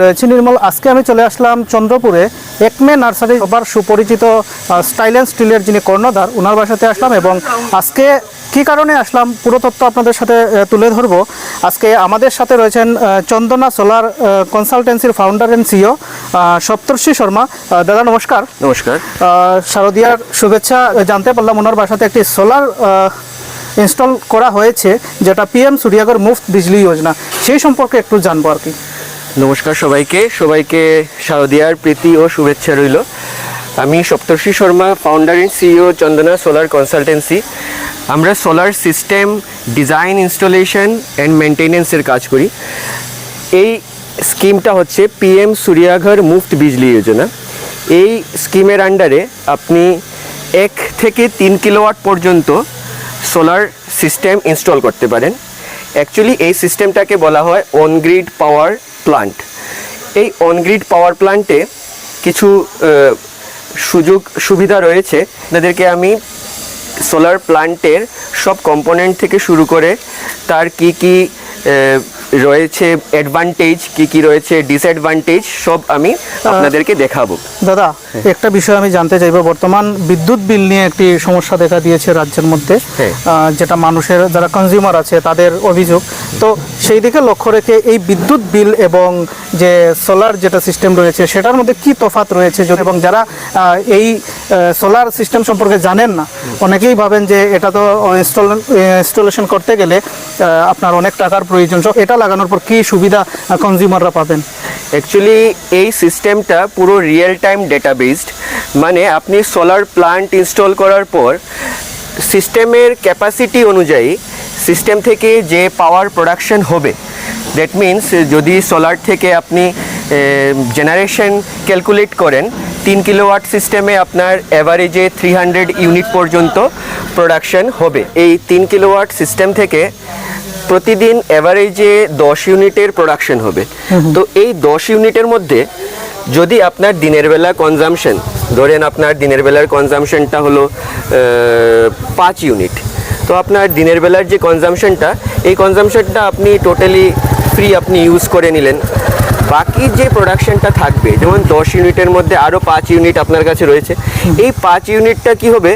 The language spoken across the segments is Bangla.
রয়েছি। নির্মল আজকে আমি চলে আসলাম চন্দ্রপুরে। একমে নার্সারি সবার সুপরিচিত স্টাইল অ্যান্ড স্টিলের যিনি কর্ণধার ওনার বাসাতে আসলাম এবং আজকে কি কারণে আসলাম পুরো তথ্য আপনাদের সাথে তুলে ধরবো। আজকে আমাদের সাথে রয়েছেন Chandana solar কনসালটেন্সির founder and CEO Saptarshi Sharma. দাদা নমস্কার। নমস্কার। শারদিয়ার শুভেচ্ছা জানতে পারলাম ওনার বাসাতে একটি সোলার ইনস্টল করা হয়েছে যেটা পিএম সূর্যাগর মুফত বিজলি যোজনা সেই সম্পর্কে একটু জানব আর কি। নমস্কার সবাইকে। সবাইকে শারদিয়ার প্রীতি ও শুভেচ্ছা রইল। আমি Saptarshi Sharma founder and CEO Chandana solar consultancy আমরা solar system design installation and মেনটেনেন্সের কাজ করি। এই স্কিমটা হচ্ছে পিএম সূর্যাঘর মুফত বিজলি যোজনা এই স্কিমের আন্ডারে আপনি এক থেকে তিন কিলোওয়াট পর্যন্ত সোলার সিস্টেম ইনস্টল করতে পারেন। অ্যাকচুয়ালি এই সিস্টেমটাকে বলা হয় অনগ্রিড পাওয়ার প্লান্ট এই অনগ্রিড পাওয়ার প্লান্টে কিছু সুযোগ, সুবিধা রয়েছে। তাদেরকে আমি সোলার প্লান্টের সব কম্পোনেন্ট থেকে শুরু করে তার কি কি রয়েছে অ্যাডভান্টেজ কি কি রয়েছে ডিসঅ্যাডভান্টেজ সব আমি আপনাদেরকে দেখাবো। দাদা একটা বিষয় আমি জানতে চাইব। বর্তমান বিদ্যুৎ বিল নিয়ে একটি সমস্যা দেখা দিয়েছে রাজ্যের মধ্যে হ্যাঁ। যেটা মানুষের যারা কনজিউমার আছে তাদের অভিযোগ। তো সেই দিকে লক্ষ্য রেখে এই বিদ্যুৎ বিল এবং যে সোলার যেটা সিস্টেম রয়েছে সেটার মধ্যে কি তফাৎ রয়েছে? এবং যারা এই সোলার সিস্টেম সম্পর্কে জানেন না। অনেকেই ভাবেন যে এটা তো ইনস্টলেশন করতে গেলে আপনার অনেক টাকার প্রয়োজন। এটা লাগানোর পর কি সুবিধা কনজিউমাররা পাবেন? অ্যাকচুয়ালি এই সিস্টেমটা পুরো রিয়েল টাইম ডেটা বেসড মানে আপনি সোলার প্লান্ট ইনস্টল করার পর সিস্টেমের ক্যাপাসিটি অনুযায়ী সিস্টেম থেকে যে পাওয়ার প্রোডাকশন হবে দ্যাট মিন্স যদি সোলার থেকে আপনি জেনারেশন ক্যালকুলেট করেন তিন কিলোওয়াট সিস্টেমে আপনার অ্যাভারেজে থ্রি হান্ড্রেড ইউনিট পর্যন্ত প্রোডাকশন হবে। এই তিন কিলোওয়াট সিস্টেম থেকে প্রতিদিন অ্যাভারেজে দশ ইউনিটের প্রোডাকশন হবে। তো এই দশ ইউনিটের মধ্যে যদি আপনার দিনের বেলা কনজামশন ধরেন আপনার দিনের বেলার কনজামশনটা হলো পাঁচ ইউনিট। তো আপনার দিনের বেলার যে কনজামশনটা এই কনজামশনটা আপনি টোটালি ফ্রি আপনি ইউজ করে নিলেন। বাকি যে প্রোডাকশনটা থাকবে যেমন দশ ইউনিটের মধ্যে আরও পাঁচ ইউনিট আপনার কাছে রয়েছে এই পাঁচ ইউনিটটা কি হবে?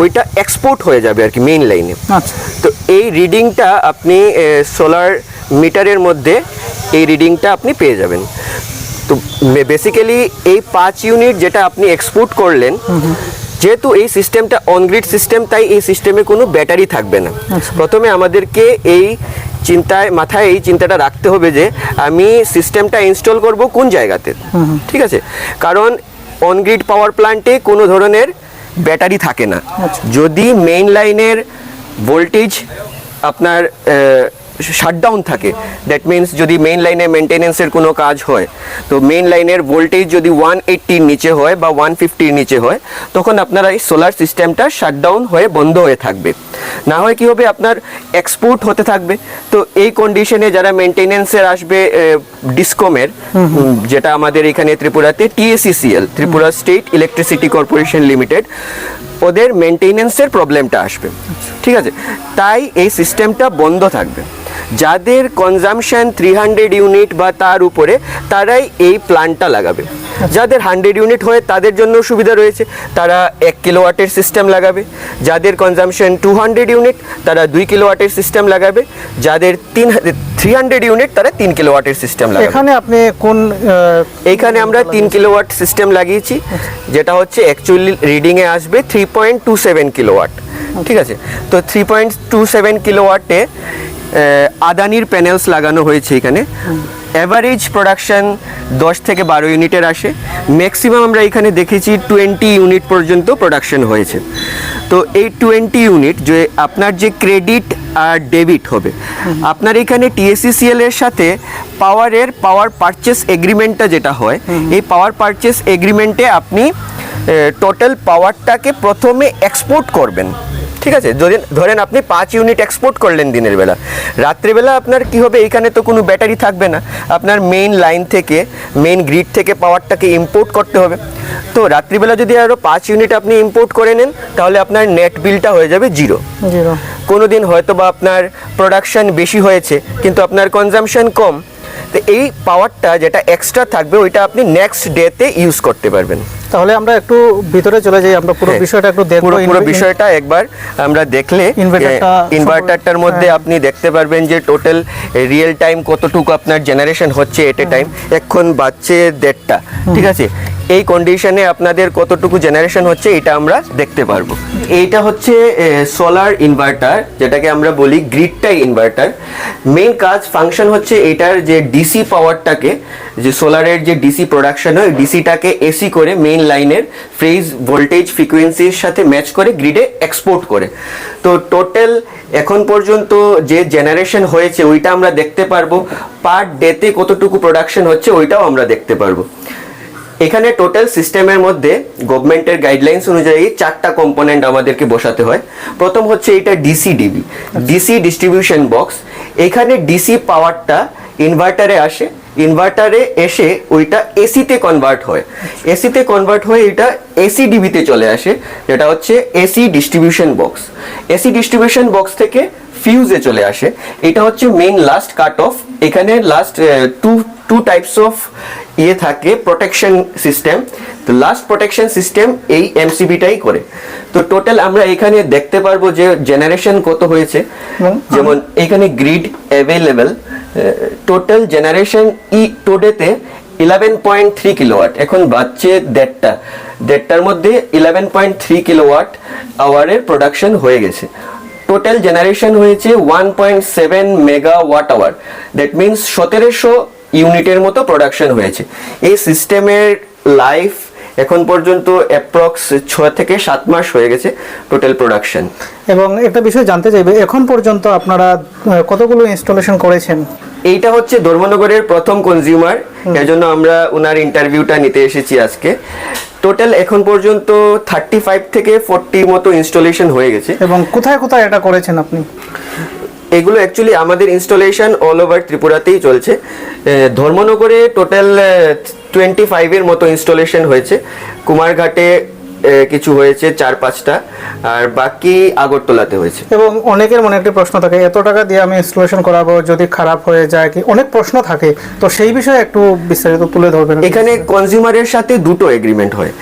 ওইটা এক্সপোর্ট হয়ে যাবে আর কি মেইন লাইনে আচ্ছা। তো এই রিডিংটা আপনি সোলার মিটারের মধ্যে এই রিডিংটা আপনি পেয়ে যাবেন। তো বেসিক্যালি এই পাঁচ ইউনিট যেটা আপনি এক্সপোর্ট করলেন যেহেতু এই সিস্টেমটা অনগ্রিড সিস্টেম তাই এই সিস্টেমে কোনো ব্যাটারি থাকবে না। প্রথমে আমাদেরকে এই চিন্তায় মাথায় এই চিন্তাটা রাখতে হবে যে আমি সিস্টেমটা ইনস্টল করব কোন জায়গাতে। ঠিক আছে? কারণ অনগ্রিড পাওয়ার প্ল্যান্টে কোনো ধরনের ব্যাটারি থাকে না। যদি মেইন লাইনের ভোল্টেজ আপনার শাটডাউন থাকে। দ্যাট মিন্স যদি মেইন লাইনে মেনটেনেন্সের কোনো কাজ হয় তো মেইন লাইনের ভোল্টেজ যদি ওয়ান এইট্টির নিচে হয় বা ওয়ান ফিফটির নিচে হয় তখন আপনার এই সোলার সিস্টেমটা শাটডাউন হয়ে বন্ধ হয়ে থাকবে। না হয় কি হবে আপনার এক্সপোর্ট হতে থাকবে। তো এই কন্ডিশনে যারা মেনটেনেন্সের আসবে ডিসকমের যেটা আমাদের এখানে ত্রিপুরাতে TSECL Tripura state electricity corporation limited ওদের মেনটেনেন্সের প্রবলেমটা আসবে। ঠিক আছে? তাই এই সিস্টেমটা বন্ধ থাকবে। যাদের কনজামশন থ্রি হান্ড্রেড ইউনিট বা তার উপরে তারাই এই প্ল্যান্টটা লাগাবে। যাদের হান্ড্রেড ইউনিট হয় তাদের জন্য সুবিধা রয়েছে তারা এক কিলোওয়াটের সিস্টেম লাগাবে। যাদের কনজামশন টু হান্ড্রেড ইউনিট তারা দুই কিলোওয়াটের সিস্টেম লাগাবে। যাদের তিন থ্রি হান্ড্রেড ইউনিট তারা তিন কিলোওয়াটের সিস্টেম লাগাবে। এখানে আপনি কোন এইখানে আমরা তিন কিলোওয়াট সিস্টেম লাগিয়েছি যেটা হচ্ছে অ্যাকচুয়ালি রিডিংয়ে আসবে three point two seven kilowatt ঠিক আছে? তো থ্রি পয়েন্ট টু সেভেন কিলোওয়াটে আদানির প্যানেলস লাগানো হয়েছে এখানে। অ্যাভারেজ প্রোডাকশান দশ থেকে বারো ইউনিটের আসে। ম্যাক্সিমাম আমরা এখানে দেখেছি টোয়েন্টি ইউনিট পর্যন্ত প্রোডাকশন হয়েছে। তো এই টোয়েন্টি ইউনিট যে আপনার যে ক্রেডিট আর ডেবিট হবে, আপনার এখানে টিএসসিসিএল এর সাথে পাওয়ারের পাওয়ার পারচেস এগ্রিমেন্টটা যেটা হয়, এই পাওয়ার পারচেস এগ্রিমেন্টে আপনি টোটাল পাওয়ারটাকে প্রথমে এক্সপোর্ট করবেন। ঠিক আছে যদি ধরেন আপনি পাঁচ ইউনিট এক্সপোর্ট করলেন দিনের বেলা। রাত্রিবেলা আপনার কি হবে? এখানে তো কোনো ব্যাটারি থাকবে না। আপনার মেইন লাইন থেকে মেইন গ্রিড থেকে পাওয়ারটাকে ইম্পোর্ট করতে হবে। তো রাত্রিবেলা যদি আরও পাঁচ ইউনিট আপনি ইম্পোর্ট করে নেন তাহলে আপনার নেট বিলটা হয়ে যাবে জিরো কোনো দিন হয়তো বা আপনার প্রোডাকশান বেশি হয়েছে কিন্তু আপনার কনজামশন কম। তো এই পাওয়ারটা যেটা এক্সট্রা থাকবে ওইটা আপনি নেক্সট ডেতে ইউজ করতে পারবেন। তাহলে আমরা একটু ভিতরে চলে যাই আমরা পুরো হ্যাঁ। বিষয়টা একটু দেখব পুরো পুরো বিষয়টা একবার আমরা দেখলে ইনভার্টারটার মধ্যে হ্যাঁ। আপনি দেখতে পারবেন যে টোটাল রিয়েল টাইম কতটুকু আপনার জেনারেশন হচ্ছে এট এ টাইম এখন বাচ্চে দেড়টা ঠিক আছে? এই কন্ডিশনে আপনাদের কতটুকু জেনারেশন হচ্ছে এটা আমরা দেখতে পারব। এইটা হচ্ছে সোলার ইনভার্টার যেটাকে আমরা বলি গ্রিডটাই ইনভার্টার মেইন কাজ ফাংশন হচ্ছে এটার যে ডিসি পাওয়ারটাকে যে সোলারের যে ডিসি প্রোডাকশন হয় ডিসিটাকে এসি করে মেইন লাইনের ফ্রেজ ভোল্টেজ ফ্রিকোয়েন্সির সাথে ম্যাচ করে গ্রিডে এক্সপোর্ট করে। তো টোটাল এখন পর্যন্ত যে জেনারেশন হয়েছে, ওইটা আমরা দেখতে পারব। পার ডেতে কতটুকু প্রোডাকশন হচ্ছে, ওইটাও আমরা দেখতে পারব। এখানে টোটাল সিস্টেমের মধ্যে গভর্নমেন্টের গাইডলাইন্স অনুযায়ী চারটা কম্পোনেন্ট আমাদেরকে বসাতে হয়। প্রথম হচ্ছে এটা DC DB DC distribution box এখানে ডিসি পাওয়ারটা ইনভার্টারে আসে ইনভার্টারে এসে ওইটা এসিতে কনভার্ট হয়। এসিতে কনভার্ট হয়ে এটা এসি ডিবিতে চলে আসে যেটা হচ্ছে AC distribution box AC distribution box থেকে ফিউজে চলে আসে। এটা হচ্ছে মেইন লাস্ট কাট অফ এখানে last two two types of ইয়ে থাকে প্রোটেকশন সিস্টেম তো লাস্ট প্রোটেকশন সিস্টেম এই এমসিবিটাই করে। তো টোটাল আমরা এখানে দেখতে পারব যে জেনারেশন কত হয়েছে। যেমন এখানে grid available total generation E টোডেতে eleven point three kilowatt এখন বাচ্চে দেড়টা। দেড়টার মধ্যে ইলেভেন পয়েন্ট থ্রি কিলোওয়াট আওয়ারের প্রোডাকশন হয়ে গেছে। টোটাল জেনারেশন হয়েছে one point seven megawatt hour that means সতেরোশো ইউনিটের মতো প্রোডাকশন হয়েছে। এই সিস্টেমের লাইফ এখন পর্যন্ত অ্যাপ্রক্স ছয় থেকে সাত মাস হয়ে গেছে টোটাল প্রোডাকশন এবং একটা বিষয় জানতে চাইবে এখন পর্যন্ত আপনারা কতগুলো ইনস্টলেশন করেছেন? এইটা হচ্ছে ধর্মনগরের প্রথম কনজিউমার এজন্য আমরা ওনার ইন্টারভিউটা নিতে এসেছি আজকে। টোটাল এখন পর্যন্ত থার্টি ফাইভ থেকে ফোরটি মতো ইনস্টলেশন হয়ে গেছে। এবং কোথায় কোথায় এটা করেছেন আপনি? এগুলো অ্যাকচুয়ালি আমাদের ইনস্টলেশন অল ওভার ত্রিপুরাতেই চলছে। ধর্মনগরে টোটাল টোয়েন্টি ফাইভের মতো ইনস্টলেশন হয়েছে। কুমারঘাটে কিছু হয়েছে চার পাঁচটা। আর বাকি আগরতলাতে হয়েছে। এবং অনেকের মনে একটি প্রশ্ন থাকে এত টাকা দিয়ে আমি ইনস্টলেশন করাবো যদি খারাপ হয়ে যায় কি? অনেক প্রশ্ন থাকে। তো সেই বিষয়ে একটু বিস্তারিত তুলে ধরবেন। এখানে কনজিউমারের সাথে দুটো এগ্রিমেন্ট হয়।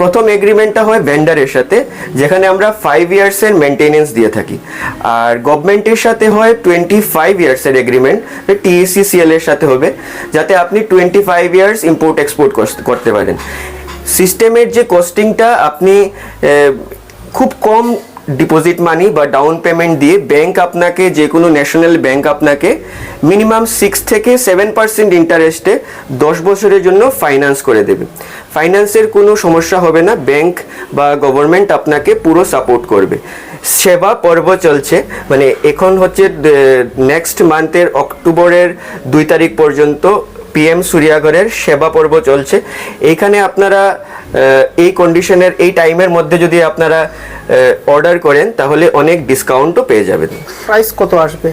প্রথম এগ্রিমেন্টটা হয় ভেন্ডারের সাথে যেখানে আমরা ফাইভ ইয়ার্স এর মেনটেনেন্স দিয়ে থাকি। আর গভর্নমেন্টের সাথে হয় টোয়েন্টি ফাইভ ইয়ার্স এর এগ্রিমেন্ট টিএসিসিএল এর সাথে হবে যাতে আপনি twenty five years import export করতে পারেন। সিস্টেমের যে কস্টিংটা আপনি খুব কম ডিপোজিট মানি বা ডাউন পেমেন্ট দিয়ে ব্যাংক আপনাকে, যে কোনো ন্যাশনাল ব্যাংক আপনাকে মিনিমাম সিক্স থেকে সেভেন পার্সেন্ট ইন্টারেস্টে দশ বছরের জন্য ফাইন্যান্স করে দেবে। ফাইন্যান্সের কোনো সমস্যা হবে না ব্যাংক বা গভর্নমেন্ট আপনাকে পুরো সাপোর্ট করবে। সেবা পর্ব চলছে মানে এখন হচ্ছে নেক্সট মান্থের অক্টোবরের দুই তারিখ পর্যন্ত পিএম সূর্যাগরের সেবা পর্ব চলছে। এইখানে আপনারা এই কন্ডিশনের এই টাইমের মধ্যে যদি আপনারা অর্ডার করেন তাহলে অনেক ডিসকাউন্টও পেয়ে যাবেন। প্রাইস কত আসবে?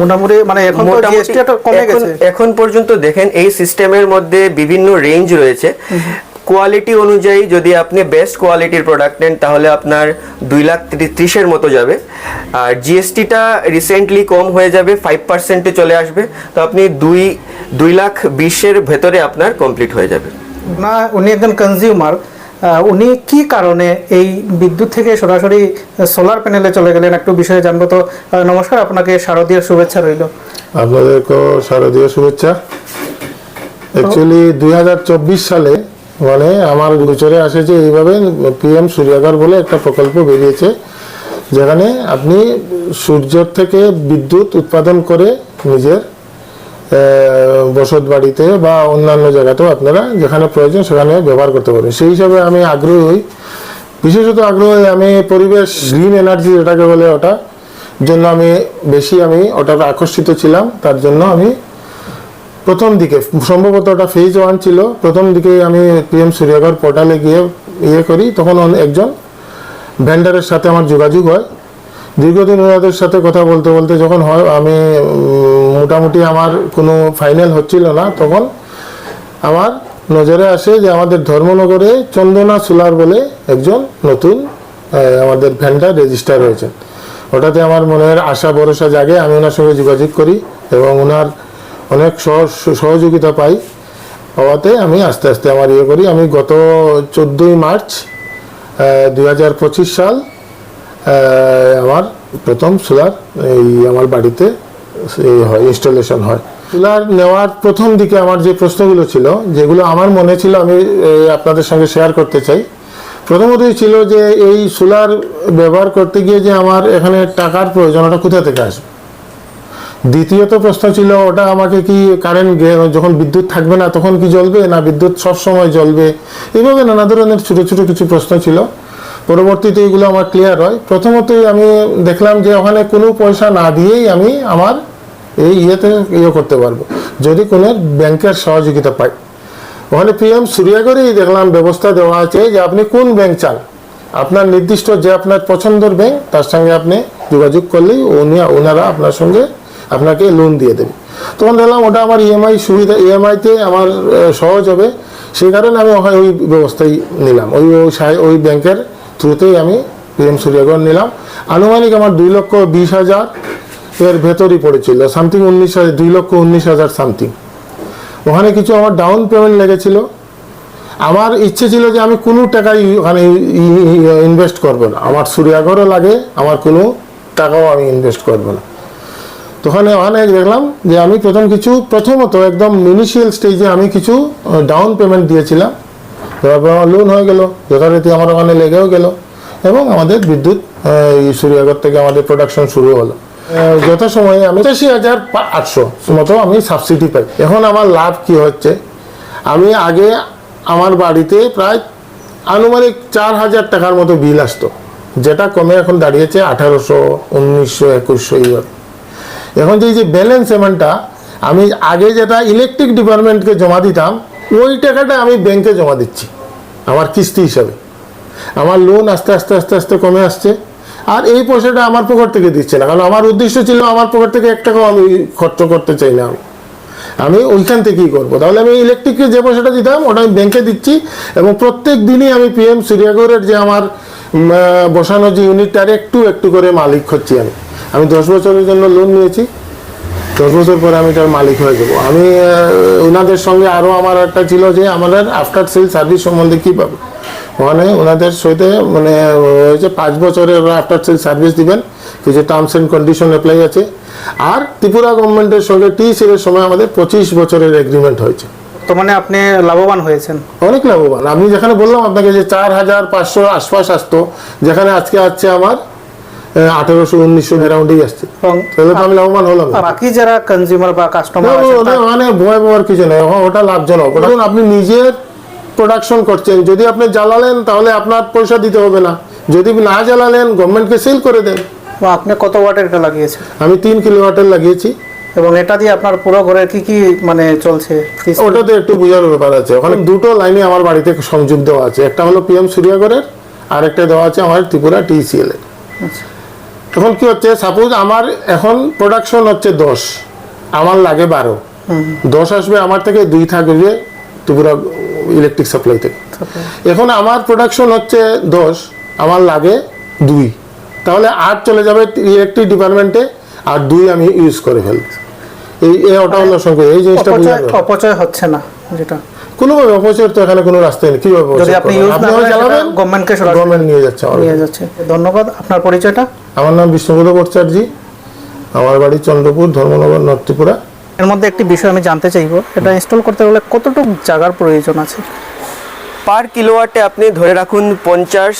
মোটামুটি মানে এখন মোটামুটি কমে গেছে। এখন পর্যন্ত দেখেন এই সিস্টেমের মধ্যে বিভিন্ন রেঞ্জ রয়েছে। কোয়ালিটি অনুযায়ী যদি আপনি বেস্ট কোয়ালিটির প্রোডাক্ট নেন তাহলে আপনার দুই লাখ ত্রি- ত্রিশের মতো যাবে। আর জিএসটিটা রিসেন্টলি কম হয়ে যাবে ফাইভ পার্সেন্টে চলে আসবে। তো আপনি দুই দুই লাখ বিশের ভেতরে আপনার কমপ্লিট হয়ে যাবে। না উনি একজন কনজিউমার উনি কি কারণে এই বিদ্যুৎ থেকে সরাসরি সোলার প্যানেলে চলে গেলেন? একটু বিষয়ে জানব তো। নমস্কার আপনাকে শারদীয় শুভেচ্ছা রইল। আপনাদেরকেও শারদীয় শুভেচ্ছা। অ্যাকচুয়ালি দু হাজার চব্বিশ সালে মানে আমার গোচরে আসে যে এইভাবে পিএম সূর্যাগার বলে একটা প্রকল্প বেরিয়েছে, যেখানে আপনি সূর্যের থেকে বিদ্যুৎ উৎপাদন করে নিজের বসত বাড়িতে বা অন্যান্য জায়গাতেও আপনারা যেখানে প্রয়োজন সেখানে ব্যবহার করতে পারবেন। সেই হিসাবে আমি আগ্রহী হই। বিশেষত আগ্রহী আমি পরিবেশ গ্রিন এনার্জি যেটাকে বলে ওটা, জন্য আমি বেশি আমি ওটাতে আকর্ষিত ছিলাম। তার জন্য আমি প্রথম দিকে, সম্ভবত ওটা ফেজ ওয়ান ছিল, প্রথম দিকে আমি পিএম সূর্যাগর পোর্টালে গিয়ে ইয়ে করি, তখন একজন ভেন্ডারের সাথে আমার যোগাযোগ হয়। দীর্ঘদিন ওনাদের সাথে কথা বলতে বলতে যখন হয়, আমি মোটামুটি আমার কোনো ফাইনাল হচ্ছিল না, তখন আমার নজরে আসে যে আমাদের ধর্মনগরে চন্দনা সোলার বলে একজন নতুন আমাদের ভেন্ডার রেজিস্টার হয়েছে। ওটাতে আমার মনের আশা, ভরসা জাগে, আমি ওনার সঙ্গে যোগাযোগ করি এবং ওনার অনেক সহ- সহযোগিতা পাই। পাওয়াতে আমি আস্তে আস্তে আমার ইয়ে করি। আমি গত চোদ্দোই মার্চ দুই হাজার পঁচিশ সাল আমার প্রথম সোলার এই আমার বাড়িতে হয় ইনস্টলেশন হয়। সোলার নেওয়ার প্রথম দিকে আমার যে প্রশ্নগুলো ছিল, যেগুলো আমার মনে ছিল, আমি আপনাদের সঙ্গে শেয়ার করতে চাই। প্রথমতই ছিল যে এই সোলার ব্যবহার করতে গিয়ে যে আমার এখানে টাকার প্রয়োজন, ওটা কোথা থেকে আসবে? দ্বিতীয়ত প্রশ্ন ছিল, ওটা আমাকে কি কারেন্ট যখন বিদ্যুৎ থাকবে না তখন কি জ্বলবে? না বিদ্যুৎ সব সময় জ্বলবে? এইভাবে নানা ধরনের ছোটো ছোটো কিছু প্রশ্ন ছিল। পরবর্তীতে এগুলো আমার ক্লিয়ার হয়। প্রথমতই আমি দেখলাম যে ওখানে কোনো পয়সা না দিয়েই আমি আমার এই ইয়েতে ইয়ে করতে পারব। যদি কোনো ব্যাংকের সহযোগিতা পাই। ওখানে পি পিএম সূর্যাগরেই দেখলাম, ব্যবস্থা দেওয়া আছে যে আপনি কোন ব্যাংক চান? আপনার নির্দিষ্ট যে আপনার পছন্দের ব্যাংক, তার সঙ্গে আপনি যোগাযোগ করলেই উনি, ওনারা আপনার সঙ্গে আপনাকে লোন দিয়ে দেবে। তখন দেখলাম ওটা আমার ইএমআই সুবিধা ইএমআইতে আমার সহজ হবে। সেই কারণে আমি ওখানে ওই ব্যবস্থাই নিলাম। ওই ওই ওই ব্যাংকের থ্রুতেই আমি পিএম সূর্যাগর নিলাম। আনুমানিক আমার দুই লক্ষ বিশ হাজার এর ভেতরই পড়েছিল সামথিং উনিশ হাজার, দুই লক্ষ উনিশ হাজার সামথিং ওখানে কিছু আমার ডাউন পেমেন্ট লেগেছিল। আমার ইচ্ছে ছিল যে আমি কোনো টাকাই ওখানে ইনভেস্ট করব না। আমার সূর্যাগরও লাগে, আমার কোনো টাকাও আমি ইনভেস্ট করব না। ওখানে ওখানে দেখলাম যে আমি প্রথম কিছু, প্রথমত একদম ইনিশিয়াল স্টেজে আমি কিছু ডাউন পেমেন্ট দিয়েছিলাম। তারপর আমার লোন হয়ে গেল, যথারীতি আমার ওখানে লেগেও গেল। এবং আমাদের বিদ্যুৎ সূর্যাগর থেকে আমাদের প্রোডাকশন শুরু হলো। যথাসময়ে আমি পঁচাশি হাজার আটশো মতো আমি সাবসিডি পাই। এখন আমার লাভ কি হচ্ছে? আমি আগে আমার বাড়িতে প্রায় আনুমানিক চার হাজার টাকার মতো বিল আসতো। যেটা কমে এখন দাঁড়িয়েছে আঠারোশো, উনিশশো, একুশশো এখন যে যে ব্যালেন্স পেমেন্টটা আমি আগে যেটা ইলেকট্রিক ডিপার্টমেন্টকে জমা দিতাম, ওই টাকাটা আমি ব্যাংকে জমা দিচ্ছি, আমার কিস্তি হিসাবে। আমার লোন আস্তে আস্তে আস্তে আস্তে কমে আসছে, আর এই পয়সাটা আমার পকেট থেকে দিচ্ছে না, কারণ আমার উদ্দেশ্য ছিল আমার পকেট থেকে এক টাকাও আমি খরচ করতে চাই না আমি। আমি ওইখান থেকেই করব। তাহলে আমি ইলেকট্রিককে যে পয়সাটা দিতাম, ওটা আমি ব্যাংকে দিচ্ছি, এবং প্রত্যেক দিনই আমি পিএম সূর্যাগরের যে আমার বসানো যে ইউনিটটার একটু একটু করে মালিক হচ্ছি আমি। আমি দশ বছরের জন্য লোন নিয়েছি। দশ বছর পরে আমি তার মালিক হয়ে যাব। আমি ওনাদের সঙ্গে আরও আমার একটা ছিল যে আমাদের আফটার সেল সার্ভিস সম্বন্ধে কী পাবো? ওখানে ওনাদের সাথে মানে হয়েছে পাঁচ বছরের আফটার সেল সার্ভিস দিবেন। কিছু টার্মস অ্যান্ড কন্ডিশন অ্যাপ্লাই আছে। আর ত্রিপুরা গভর্নমেন্টের সঙ্গে টি সিলের সময় আমাদের পঁচিশ বছরের এগ্রিমেন্ট হয়েছে। তো মানে আপনি লাভবান হয়েছেন? অনেক লাভবান। আমি যেখানে বললাম আপনাকে যে চার হাজার পাঁচশো আশপাশ আসতো যেখানে আজকে আসছে আমার আঠেরোশো উনিশশো অ্যারাউন্ডেই আসছে তাহলে তো আমি লাভবান হলাম। বাকি যারা কনজিউমার বা কাস্টমার ওটা মানে ভয় পাওয়ার কিছু নেই। ওটা লাভজনক। আপনি নিজের প্রোডাকশন করছেন। যদি আপনি জ্বালালেন তাহলে আপনার পয়সা দিতে হবে না। যদি না জ্বালালেন গভর্নমেন্টকে সেল করে দেন। আপনি কত ওয়াটের এটা লাগিয়েছেন? আমি তিন কিলোওয়াটের লাগিয়েছি। এবং এটা দিয়ে আপনার পুরো ঘরের কি কি মানে চলছে? কি- ওটাতে একটু বোঝার ব্যাপার আছে। ওখানে দুটো লাইনে আমার বাড়িতে সংযোগ দেওয়া আছে। একটা হলো পিএম সূর্যাগরের আর একটা দেওয়া আছে আমার ত্রিপুরা টিসিএল এর এখন কি হচ্ছে সাপোজ আমার এখন প্রোডাকশন হচ্ছে দশ আমার লাগে বারো। দশ আসবে আমার থেকে দুই থাকবে ত্রিপুরা ইলেকট্রিক সাপ্লাই থেকে। এখন আমার প্রোডাকশন হচ্ছে দশ আমার লাগে দুই। তাহলে আট চলে যাবে ইলেকট্রিক ডিপার্টমেন্টে আর দুই আমি ইউজ করে ফেলব। এই ওটা হলো সংখ্যা এই জিনিসটা অপচয় হচ্ছে না যেটা। কোনোভাবে অপচয়ের তো এখানে কোনো রাস্তা নেই। কীভাবে যদি আপনি ইউজ না করেন, চালাবেন? গভর্নমেন্টকে সরাসরি গভর্নমেন্ট নিয়ে যাচ্ছে নিয়ে যাচ্ছে। ধন্যবাদ। আপনার পরিচয়টা? আমার নাম বিষ্ণুপদ ভট্টাচার্য। আমার বাড়ি চন্দ্রপুর ধর্মনগর নর্থ ত্রিপুরা এর মধ্যে একটি বিষয় আমি জানতে চাইব। এটা ইনস্টল করতে গেলে কতটুকু জায়গার প্রয়োজন আছে? পার কিলোওয়াটে আপনি ধরে রাখুন পঞ্চাশ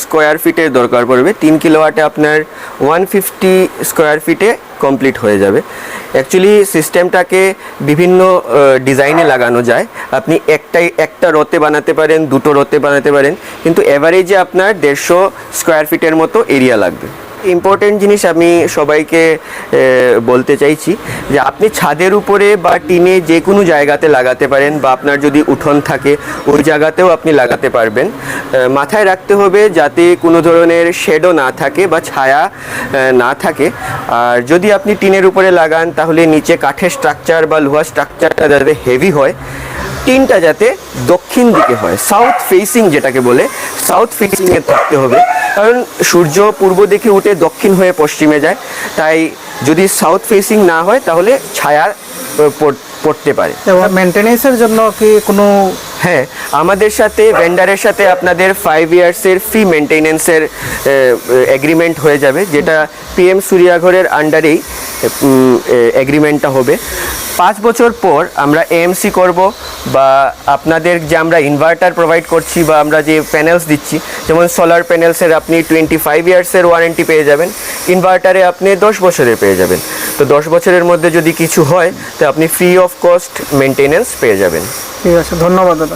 স্কোয়ার ফিটের দরকার পড়বে। তিন কিলোওয়াটে আপনার ওয়ান ফিফটি স্কোয়ার ফিটে কমপ্লিট হয়ে যাবে। অ্যাকচুয়ালি সিস্টেমটাকে বিভিন্ন ডিজাইনে লাগানো যায়। আপনি একটাই, একটা রতে বানাতে পারেন, দুটো রতে বানাতে পারেন। কিন্তু এভারেজে আপনার দেড়শো স্কোয়ার ফিটের মতো এরিয়া লাগবে। ইম্পর্টেন্ট জিনিস আমি সবাইকে বলতে চাইছি যে আপনি ছাদের উপরে বা টিনে যে কোনো জায়গাতে লাগাতে পারেন বা আপনার যদি উঠোন থাকে, ওই জায়গাতেও আপনি লাগাতে পারবেন। মাথায় রাখতে হবে যাতে কোনো ধরনের শেডও না থাকে বা ছায়া না থাকে। আর যদি আপনি টিনের উপরে লাগান, তাহলে নিচে কাঠের স্ট্রাকচার বা লোহার স্ট্রাকচারটা যাতে হেভি হয় টিনটা যাতে দক্ষিণ দিকে হয় সাউথ ফেসিং যেটাকে বলে সাউথ ফেসিংয়ে থাকতে হবে। কারণ সূর্য পূর্ব দিকে উঠে দক্ষিণ হয়ে পশ্চিমে যায় তাই যদি সাউথ ফেসিং না হয় তাহলে ছায়ার পড়- পড়তে পারে। এবং মেনটেনেন্সের জন্য কি কোনো হ্যাঁ আমাদের সাথে ভেন্ডারের সাথে আপনাদের ফাইভ ইয়ার্সের ফ্রি মেনটেনেন্সের এগ্রিমেন্ট হয়ে যাবে যেটা পিএম সূর্যাঘরের আন্ডারেই এগ্রিমেন্টটা হবে। পাঁচ বছর পর আমরা এএমসি করব বা আপনাদের যে আমরা ইনভার্টার প্রোভাইড করছি বা আমরা যে প্যানেলস দিচ্ছি, যেমন সোলার প্যানেলসের আপনি টোয়েন্টি ফাইভ ইয়ার্সের ওয়ারেন্টি পেয়ে যাবেন ইনভার্টারে আপনি দশ বছরের পেয়ে যাবেন। তো দশ বছরের মধ্যে যদি কিছু হয়, তো আপনি ফ্রি অফ কস্ট মেনটেনেন্স পেয়ে যাবেন। ঠিক আছে, ধন্যবাদ দাদা।